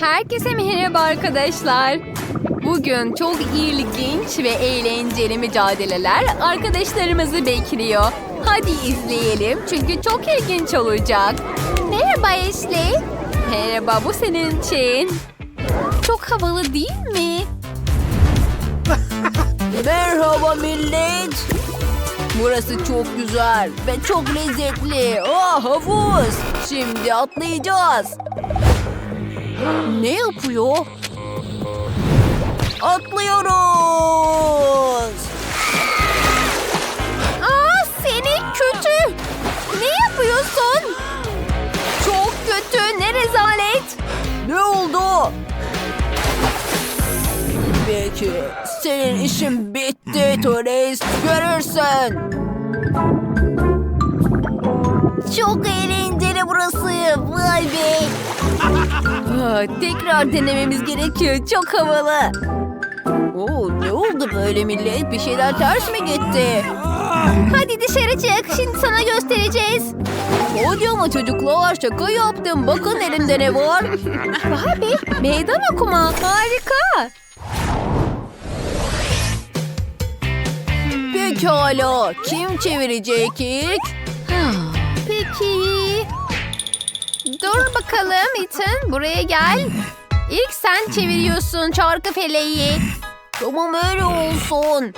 Herkese merhaba arkadaşlar. Bugün çok ilginç ve eğlenceli mücadeleler arkadaşlarımızı bekliyor. Hadi izleyelim çünkü çok ilginç olacak. Merhaba Ashley. Merhaba bu senin için. Çok havalı değil mi? Merhaba millet. Burası çok güzel ve çok lezzetli. Oh havuz. Şimdi atlayacağız. Ne yapıyor? Atlıyoruz. Aa seni kötü. Ne yapıyorsun? Çok kötü. Ne rezalet. Ne oldu? Peki senin işin bitti turist. Görürsün. Çok eğlenceli burası. Vay be. Tekrar denememiz gerekiyor. Çok havalı. Oo, ne oldu böyle millet? Bir şeyler ters mi gitti? Hadi dışarı çık. Şimdi sana göstereceğiz. Hadi ama çocuklar şaka yaptım. Bakın elimde ne var. Vay be. Meydan okuma. Harika. Pekala. Kim çevirecek ilk? Peki. Dur bakalım Ethan. Buraya gel. İlk sen çeviriyorsun çarkı feleği. Tamam öyle olsun.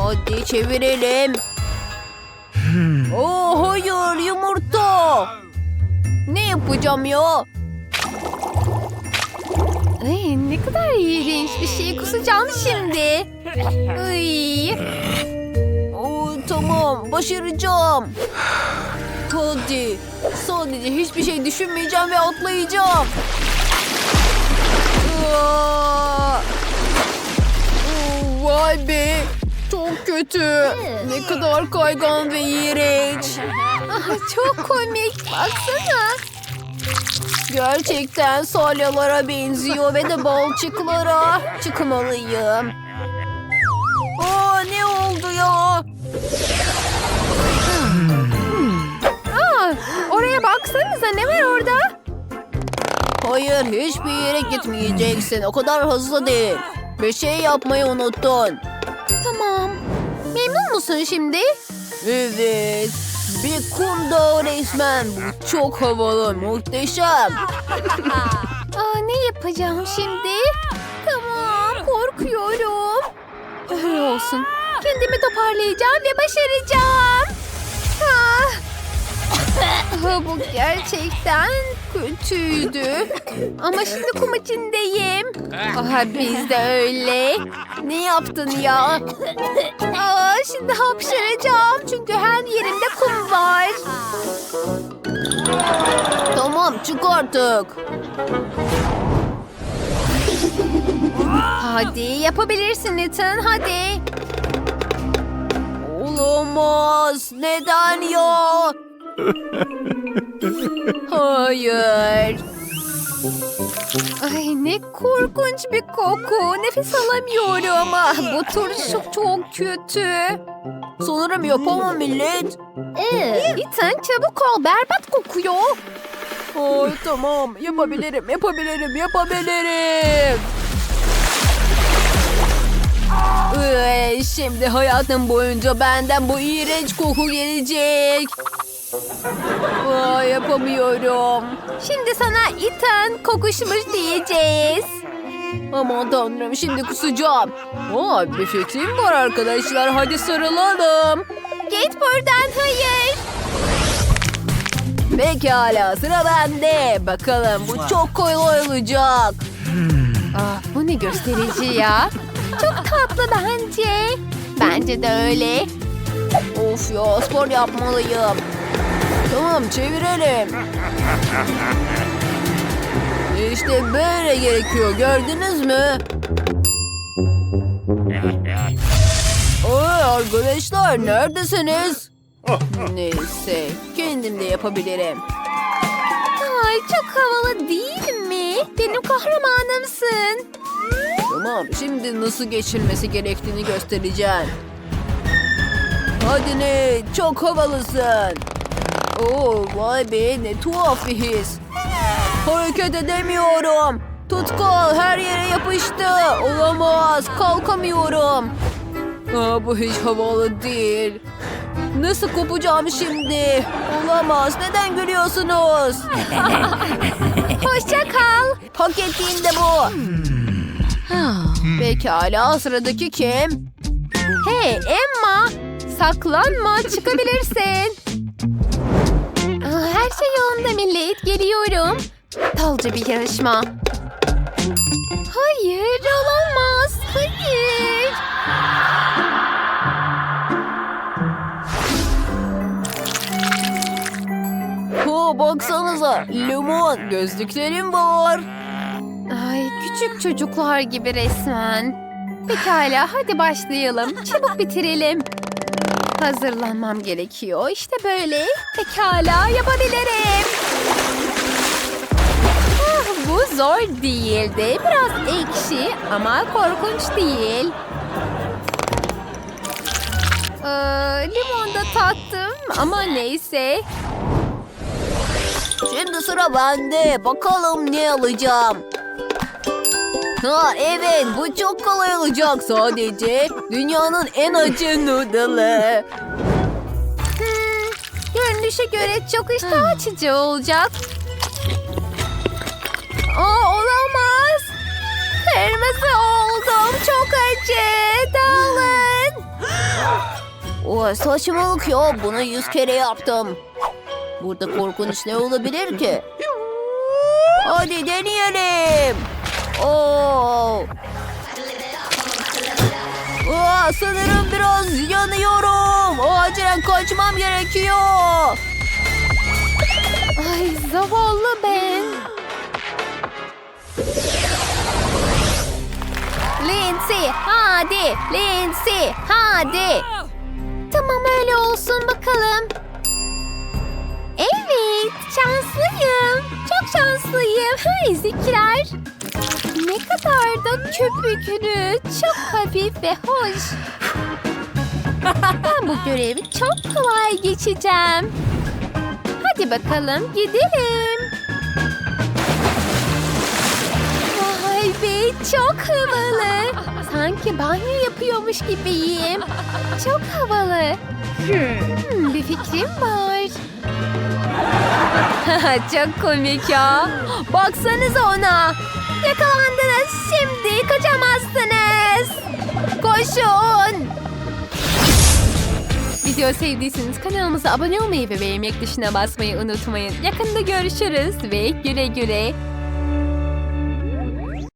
Hadi çevirelim. Oh hayır yumurta. Ne yapacağım ya? Ay, ne kadar iğrenç bir şey. Kusacağım şimdi. Ay. Oo, tamam başaracağım. Hadi. Sadece hiçbir şey düşünmeyeceğim ve atlayacağım. Aa! Oo, Vay be. Çok kötü. Ne kadar kaygan ve iğrenç. Ah, çok komik. Baksana. Gerçekten salyalara benziyor ve de balçıklara. Çıkmalıyım. Aa, ne oldu ya? Oraya baksanıza ne var orada? Hayır hiçbir yere gitmeyeceksin. O kadar hızlı değil. Bir şey yapmayı unuttun. Tamam. Memnun musun şimdi? Evet. Bir kum dağı resmen. Bu çok havalı, muhteşem. Aa, ne yapacağım şimdi? Tamam, korkuyorum. Öyle olsun. Kendimi toparlayacağım ve başaracağım. Bu gerçekten kötüydü. Ama şimdi kum içindeyim. Aha biz de öyle. Ne yaptın ya? Aa, şimdi hapşıracağım çünkü her yerimde kum var. Tamam çık artık. Hadi yapabilirsin Ethan hadi. Olamaz. Neden ya? Hayır. Ay ne korkunç bir koku. Nefes alamıyorum. Ah, bu turşu çok kötü. Sanırım yapamam millet. Ethan çabuk ol. Berbat kokuyor. Ay tamam yapabilirim yapabilirim yapabilirim. Ee, şimdi hayatım boyunca benden bu iğrenç koku gelecek. Aa, yapamıyorum. Şimdi sana Ethan kokuşmuş diyeceğiz. Aman tanrım şimdi kusacağım. Aa, bir fikrim var arkadaşlar hadi sarılalım. Git buradan hayır. Pekala sıra bende. Bakalım bu çok kolay olacak. Ah, bu ne gösterici ya. Çok tatlı bence. Bence de öyle. Of ya spor yapmalıyım. Tamam çevirelim. İşte böyle gerekiyor gördünüz mü? Oy arkadaşlar neredesiniz? Neyse kendim de yapabilirim. Ay çok havalı değil mi? Benim kahramanımsın. Tamam şimdi nasıl geçilmesi gerektiğini göstereceğim. Hadi ne çok havalısın. Oo vay be ne tuhaf bir his. Hareket edemiyorum. Tutkal her yere yapıştı. Olamaz. Kalkamıyorum. Aa, bu hiç havalı değil. Nasıl kopacağım şimdi? Olamaz. Neden gülüyorsunuz? Hoşça kal. Hak ettiğinde bu. Pekala sıradaki kim? Hey Emma, saklanma çıkabilirsin. Her şey yolunda millet, geliyorum. Dalca bir yarışma. Hayır, olamaz. Hayır. Ha baksanıza limon gözlüklerim var. Ay küçük çocuklar gibi resmen. Pekala hadi başlayalım. Çabuk bitirelim. Hazırlanmam gerekiyor. İşte böyle. Pekala yapabilirim. Ah, bu zor değildi. Biraz ekşi ama korkunç değil. Ee, limon da tattım ama neyse. Şimdi sıra bende. Bakalım ne alacağım. Ha evet bu çok kolay olacak sadece. Dünyanın en acı noodle'ı. Hmm, görünüşe göre çok iştah açıcı olacak. Aa, olamaz. Kırmızı oldum. Çok acı. Dalın. O saçmalık ya bunu yüz kere yaptım. Burada korkunç ne olabilir ki? Hadi deneyelim. Oo. Aa, sanırım biraz yanıyorum. Acilen kaçmam gerekiyor. Ay zavallı ben. Lindsay hadi. Lindsay hadi. Tamam öyle olsun bakalım. Evet şanslıyım. Çok şanslıyım. Ezikler. Ne kadar da köpüklü. Çok hafif ve hoş. Ben bu görevi çok kolay geçeceğim. Hadi bakalım gidelim. Vay be çok havalı. Sanki banyo yapıyormuş gibiyim. Çok havalı. Hmm, bir fikrim var. çok komik ya. Baksanıza ona. Yakalandınız şimdi kaçamazsınız. Koşun. Video sevdiyseniz kanalımıza abone olmayı ve beğenmek tuşuna basmayı unutmayın. Yakında görüşürüz ve güle güle.